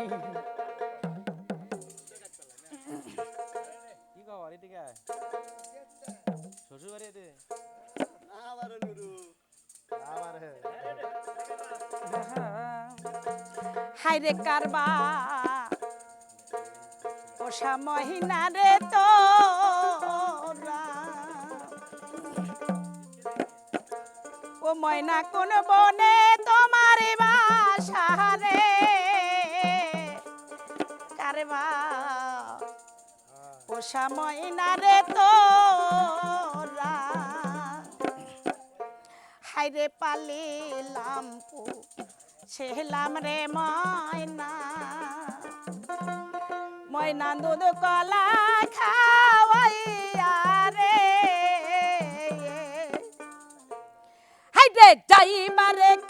কি খবর এদিকে শ্বশুর বাড়ি এতে আবার হে হাইরে কারবা পোষা মহিনা রে তো ও ময়না কোন বনে তোমার বাসা রে। কারবা পোষা ময়না রে তো হাইরে পালিলাম পু, ছেলাম রে ময়না। ময়না দুধ কলা খাওয়াইয়া রে। হাইরে যাইবারে কালে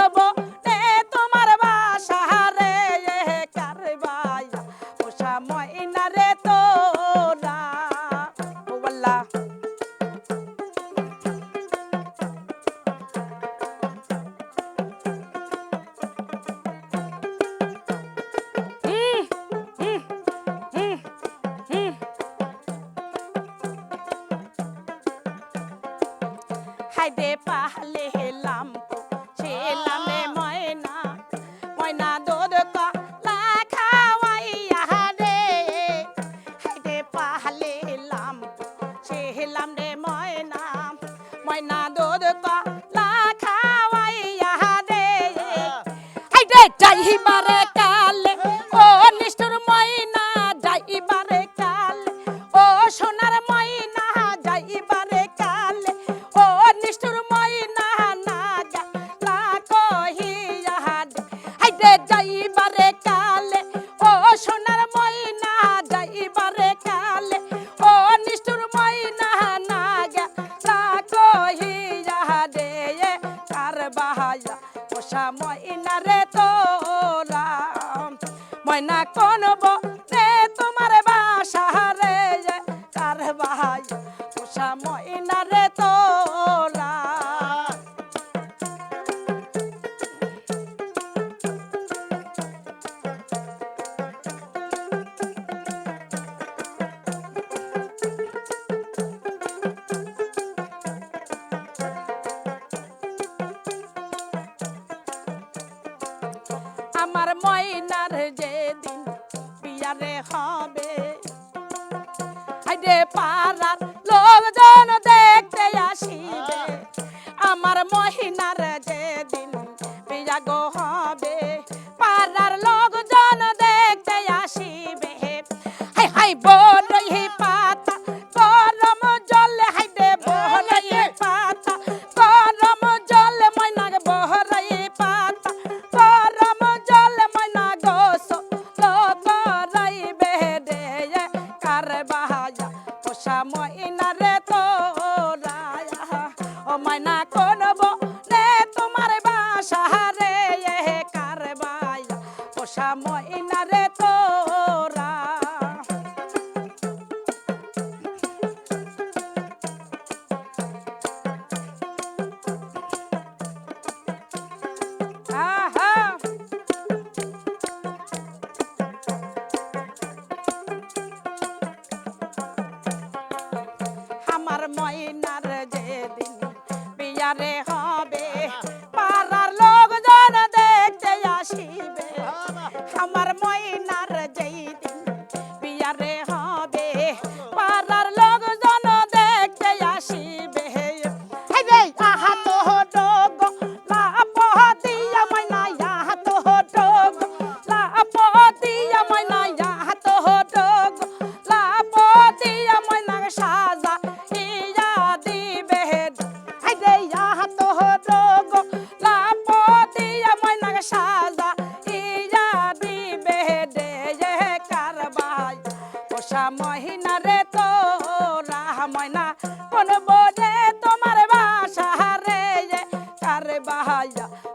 ময়না যাইবারে কালে, ও নিষ্ঠুর ময়না, যাইবারে কালে, ও সোনার ময়না, যাইবারে কালে, ও নিষ্ঠুর ময়না নাগা লাকো হিয়াদ হাইদে যাইবারে কালে, ও সোনার ময়না, যাইবারে কালে, ও নিষ্ঠুর ময়না নাগা লাকো হিয়াদে কার বাহায়া পোষা ময়না রে তোরা ময়না কোন রে ময়নার যেদিন বিয়ারে হবে। আইডে পাড়ার লোকজন দেখতে আসিবে। আমার মহিনার যেদিন ময়না রে তোরা আমার ময়নার যেদিন বিয়ারে হবে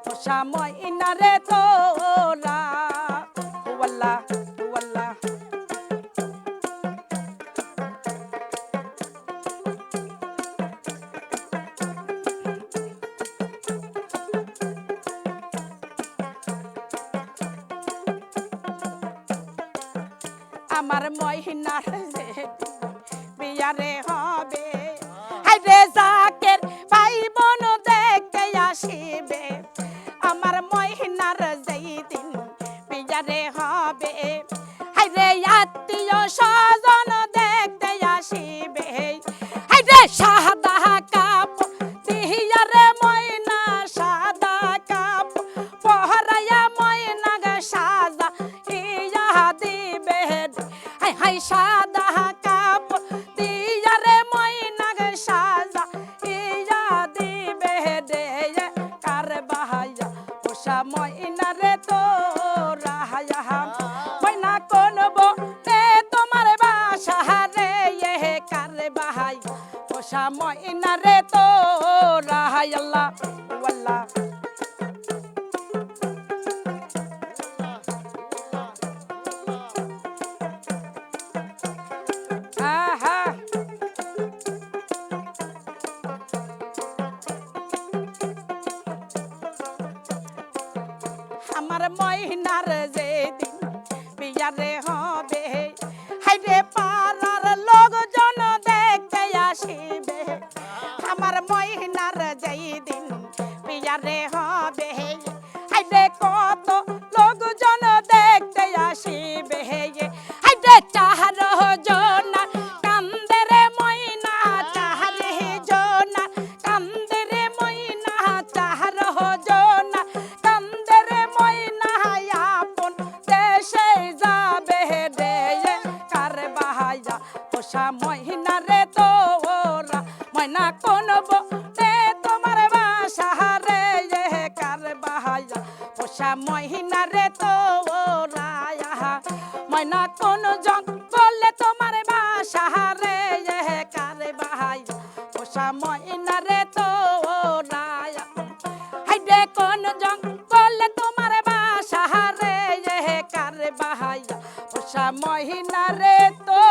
পোষা ময়না রে তোরা। ওয়াল্লা ওয়াল্লা আমার মহিনার বিয়ারে হবে সাদা কাপ দিয়ারে ময়না গে সাজা ইয়া দিবে রে কার বাহায়া পোষা ময়না রে তো রাহায়া ময়না কোন রে তোমার বাসা রে এ কার বাহাই পোষা ময়না রে তো রাহায়াল্লা ওয়াল্লা আমার মহিনার যে দিন বিয়ারে হবে, হাইরে পাড়ার লোকজন দেখতে আসিবে। আমার মহিনার যেই দিন বিয়ারে তোরা ময়না কোন রে তোমার বাসা রে কার বাহায়া। পোষা মহিনা রে তোরা ময়না কোন জঙ্গলে তোমার বাসা রে কার বাহায়া। পোষা মহিনা রে তোরা হাইডে কোন জঙ্গলে তোমার বাসা রে কার বাহায়া। পোষা মহিনা রে তো